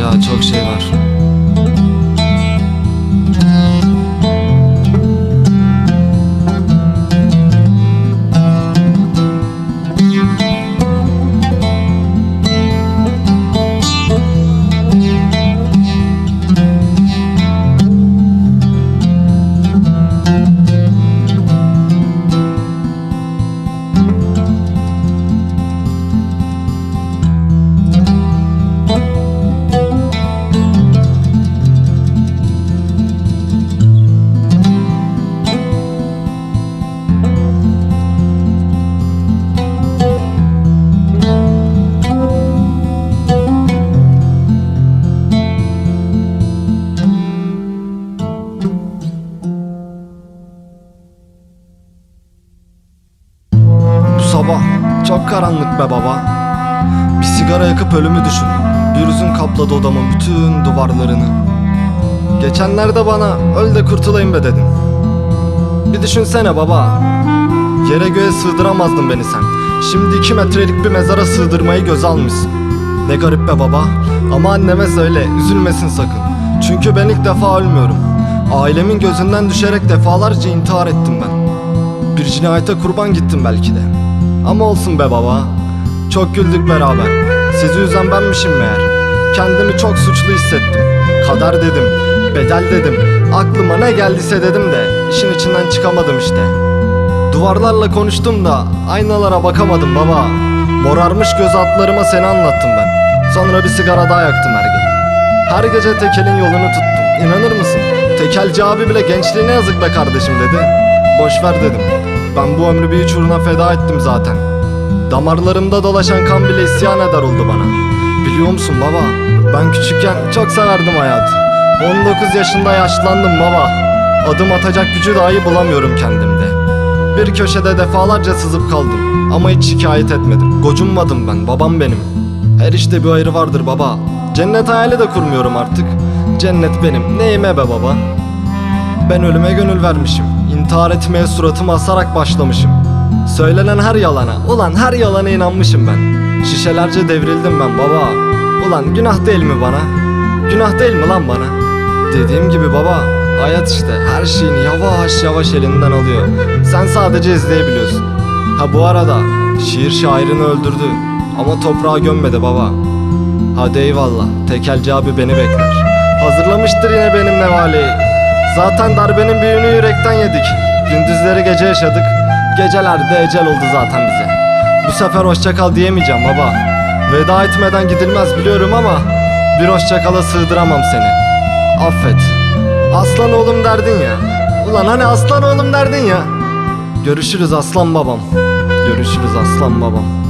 anlatacağı çok şey var. Sabah çok karanlık be baba. Bir sigara yakıp ölümü düşündüm. Bir hüzün kapladı odamın bütün duvarlarını. Geçenlerde bana öl de kurtulayım be dedin. Bir düşünsene baba. Yere göğe sığdıramazdın beni sen. Şimdi iki metrelik bir mezara sığdırmayı göz almışsın. Ne garip be baba. Ama anneme söyle üzülmesin sakın. Çünkü ben ilk defa ölmüyorum. Ailemin gözünden düşerek defalarca intihar ettim ben. Bir cinayete kurban gittim belki de. Ama olsun be baba. Çok güldük beraber. Sizi üzen benmişim meğer. Kendimi çok suçlu hissettim. Kader dedim, bedel dedim. Aklıma ne geldiyse dedim de işin içinden çıkamadım işte. Duvarlarla konuştum da aynalara bakamadım baba. Morarmış göz altlarıma seni anlattım ben. Sonra bir sigara daha yaktım her gece. Her gece tekelin yolunu tuttum. İnanır mısın? Tekelci abi bile gençliğine yazık be kardeşim dedi. Boş ver dedim. Ben bu ömrü bir uğruna feda ettim zaten. Damarlarımda dolaşan kan bile isyan eder oldu bana. Biliyor musun baba? Ben küçükken çok severdim hayatı. 19 yaşında yaşlandım baba. Adım atacak gücü dahi bulamıyorum kendimde. Bir köşede defalarca sızıp kaldım ama hiç şikayet etmedim. Gocunmadım ben, babam benim. Her işte bir ayrı vardır baba. Cennet hayali de kurmuyorum artık. Cennet benim, neyime be baba? Ben ölüme gönül vermişim. İntihar etmeye suratımı asarak başlamışım. Söylenen her yalana, ulan her yalana inanmışım ben. Şişelerce devrildim ben baba. Ulan günah değil mi bana? Günah değil mi lan bana? Dediğim gibi baba, hayat işte her şeyini yavaş yavaş elinden alıyor. Sen sadece izleyebiliyorsun. Ha bu arada şiir şairini öldürdü ama toprağa gömmedi baba. Hadi eyvallah, tekelci abi beni bekler. Hazırlamıştır yine benim nevaleyi. Zaten darbenin büyüğünü yürekten yedik. Gündüzleri gece yaşadık. Gelerde ecel oldu zaten bize. Bu sefer hoşça kal diyemeyeceğim baba. Veda etmeden gidilmez biliyorum ama bir hoşça kala sığdıramam seni. Affet. Aslan oğlum derdin ya. Ulan hani aslan oğlum derdin ya. Görüşürüz aslan babam. Görüşürüz aslan babam.